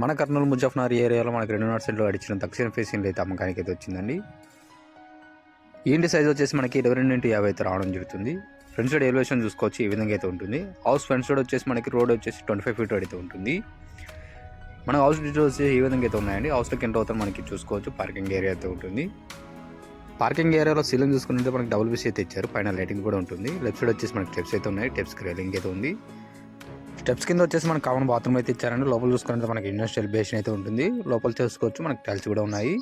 మన కర్నూలు ముజఫ్నార్ ఏరియాలో మనకి రెండు సెంట్లు అడిచిన దక్షిణ ఫేసింగ్ అయితే అమ్మకానికి అయితే వచ్చిందండి. ఇంటి సైజ్ వచ్చేసి మనకి ఇరవై రెండు ఇంటి యాభై అయితే రావడం జరుగుతుంది. ఫ్రంట్ సైడ్ ఎలివేషన్ చూసుకోవచ్చు ఈ విధంగా అయితే ఉంటుంది. హౌస్ ఫ్రంట్ సైడ్ వచ్చేసి మనకి రోడ్ వచ్చేసి ట్వంటీ ఫైవ్ ఫీట్ అయితే ఉంటుంది. మన హౌస్ డీటెయిల్స్ వచ్చి ఈ విధంగా అయితే ఉన్నాయండి. హౌస్లోకి ఎంటర్ అవుతాం మనకి చూసుకోవచ్చు. పార్కింగ్ ఏరియా అయితే ఉంటుంది. పార్కింగ్ ఏరియాలో సీలింగ్ చూసుకుంటే మనకి డబుల్ బీసీ అయితే ఇచ్చారు. పైన లైటింగ్ కూడా ఉంటుంది. లెఫ్ట్ సైడ్ వచ్చేసి మనకి టెప్స్ అయితే ఉన్నాయి. టెప్స్కి రైలింగ్ అయితే ఉంది. స్టెప్స్ కింద వచ్చేసి మనకి కామన్ బాత్రూమ్ అయితే ఇచ్చారండి. లోపల చూసుకుంటే మనకి ఇండస్ట్రియల్ బేషన్ అయితే ఉంటుంది. లోపల చూసుకోవచ్చు మనకి టైల్స్ కూడా ఉన్నాయి.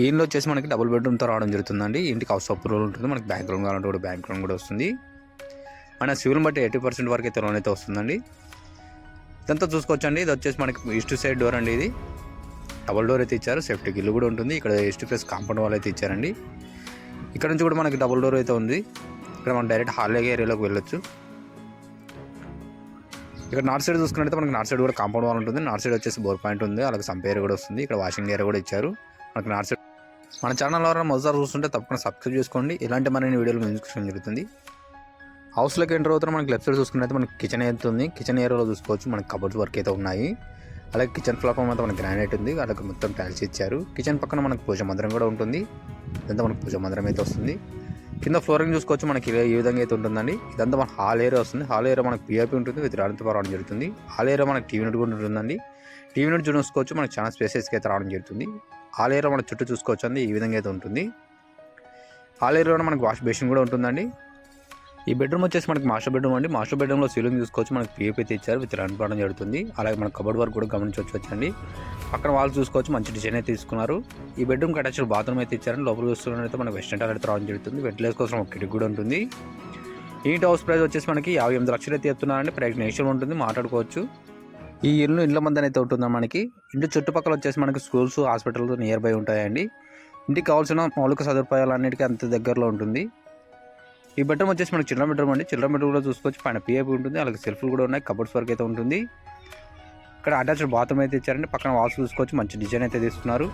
ఈ ఇంట్లో వచ్చేసి మనకి డబుల్ బెడ్రూమ్తో రావడం జరుగుతుందండి. ఇంటికి హౌస్ అప్రూవల్ ఉంటుంది. మనకి బ్యాంక్ లోన్ కావాలంటే కూడా బ్యాంక్ లోన్ కూడా వస్తుంది. మన సివిల్ బట్టి ఎయిటీ పర్సెంట్ వరకు అయితే లోన్ అయితే వస్తుందండి. ఇదంతా చూసుకోవచ్చండి. ఇది వచ్చేసి మనకి ఈస్ట్ సైడ్ డోర్ అండి ఇది. డబుల్ డోర్ అయితే ఇచ్చారు. సేఫ్టీ గిల్లు కూడా ఉంటుంది. ఇక్కడ ఈస్ట్ ప్లేస్ కాంపౌండ్ వాల్ అయితే ఇచ్చారండి. ఇక్కడ నుంచి కూడా మనకి డబుల్ డోర్ అయితే ఉంది. ఇక్కడ మనం డైరెక్ట్ హాల్ ఏరియాలోకి వెళ్ళొచ్చు. ఇక్కడ నార్త్ సైడ్ చూసుకున్నట్లయితే మనకి నార్త్ సైడ్ కూడా కాంపౌండ్ వాల్ ఉంటుంది. నార్త్ సైడ్ వచ్చేసి బోర్ పాయింట్ ఉంది. అలాగే సంపేర్ కూడా వస్తుంది. ఇక్కడ వాషింగ్ ఏరియా కూడా ఇచ్చారు. మనకి నార్త్ సైడ్ మన ఛానల్ ఎవరైనా మొదటిసారి చూస్తుంటే తప్పకుండా సబ్స్క్రైబ్ చేసుకోండి. ఇలాంటి మరిన్ని వీడియోలు మేము చూసుకోవడం జరుగుతుంది. హౌస్లోకి ఎంటర్ అవుతున్న మనకి లెఫ్ట్ సైడ్ చూసుకున్నట్లయితే మనకి కిచెన్ అయితే ఉంది. కిచెన్ ఏరియాలో చూసుకోవచ్చు. మనకి కబర్డ్స్ వర్క్ అయితే ఉన్నాయి. అలాగే కిచెన్ ప్లాట్ఫామ్ అంతా మనకి గ్రానైట్ ఉంది. అలాగే మొత్తం టైల్స్ ఇచ్చారు. కిచెన్ పక్కన మనకు పూజ మందిరం కూడా ఉంటుంది. ఇదంతా మనకి పూజ మందిరం అయితే వస్తుంది. కింద ఫ్లోరింగ్ చూసుకోవచ్చు మనకి ఈ విధంగా అయితే ఉంటుందండి. ఇదంతా మన హాల్ ఏరియా వస్తుంది. హాల్ ఏరియా మనకి పిఆర్పి ఉంటుంది విత్ రాడంతో రావడం జరుగుతుంది. హాల్ ఏరియా మనకి టీవీ నెట్ కూడా ఉంటుందండి. టీవీ నెట్ చూసుకోవచ్చు మనకి చాలా స్పేసెస్కి అయితే రావడం జరుగుతుంది. హాల్ ఏరియా మన చుట్టూ చూసుకోవచ్చు అండి ఈ విధంగా అయితే ఉంటుంది. హాల్ ఏరియాలో మనకి వాష్ బేసిన్ కూడా ఉంటుందండి. ఈ బెడ్రూమ్ వచ్చేసి మనకి మాస్టర్ బెడ్రూమ్ అండి. మాస్టర్ బెడ్రూమ్లో సీలింగ్ చూసుకోవచ్చు. మనకి పీఎఫ్ అయితే ఇచ్చారు విత్ రన్ పడడం జరుగుతుంది. అలాగే మన కబోర్డ్ వర్క్ కూడా గమనించవచ్చు వచ్చండి. పక్కన వాళ్ళు చూసుకోవచ్చు మంచి డిజైన్ అయితే తీసుకున్నారు. ఈ బెడ్రూమ్ అటాచ్డ్ బాత్రూమ్ అయితే ఇచ్చారని లోపల చూస్తున్నట్లయితే మనకి వెస్టర్న్ టాయిలెట్ రావడం జరుగుతుంది. వెంటిలేస్ కోసం ఒక కిటికీ కూడా ఉంటుంది. ఈ హౌస్ ప్రైస్ వచ్చేసి మనకి యాభై ఎనిమిది లక్షలు అయితే చెప్తున్నారండి. ప్రైస్ నేషన్ ఉంటుంది. మాట్లాడుకోవచ్చు. ఈ ఇల్లు ఇళ్ళ మంది అయితే ఉంటుంది మనకి. ఇంటి చుట్టుపక్కల వచ్చేసి మనకి స్కూల్స్ హాస్పిటల్స్ నియర్ బై ఉంటాయండి. ఇంటికి కావాల్సిన మౌలిక సదుపాయాలు అన్నిటికీ అంత దగ్గరలో ఉంటుంది. ఈ బెడ్రూమ్ వచ్చేసి మనకి చిల్డ్రన్ బెడ్రూమ్ అండి. చిల్డ్రన్ బెడ్రూమ్ కూడా చూసుకోవచ్చు. పైన పిఏపి ఉంటుంది. అలాగే సెల్ఫ్లు కూడా ఉన్నాయి. కబోర్డ్స్ వరకు అయితే ఉంటుంది. ఇక్కడ అటాచ్డ్ బాత్రూమ్ అయితే ఇచ్చారండి. పక్కన వాల్స్ చూసుకోవచ్చు. మంచి డిజైన్ అయితే తీసుకున్నారు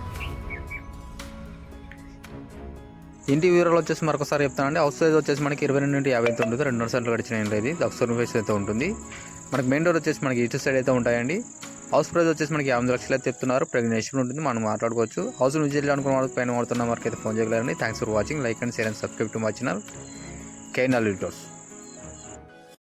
ఇంటి వివరాలు వచ్చేసి మరొకసారి చెప్తానండి. హౌస్ సైజ్ వచ్చేసి మనకి ఇరవై రెండు నుండి యాభై అయితే ఉంటుంది రెండు సెంట్లు గడిచిన ఇంట్లో ఇది. దక్షిణ ఫేస్ అయితే ఉంటుంది. మనకి మెయిన్ డోర్ వచ్చేసి మనకి ఈస్ట్ సైడ్ అయితే ఉంటాయండి. హౌస్ ప్రైస్ వచ్చేసి మనకి యాభై లక్షలు అయితే చెప్తున్నారు. ప్రెగ్నెన్సీ ఉంటుంది. మనం మాట్లాడుకోవచ్చు. హౌస్ విజిట్ అనుకున్న వాళ్ళకి పైన వాడుతున్న వరకు అయితే phone చేయగలరండి. Thanks for watching like and share and subscribe to మా ఛానల్ K9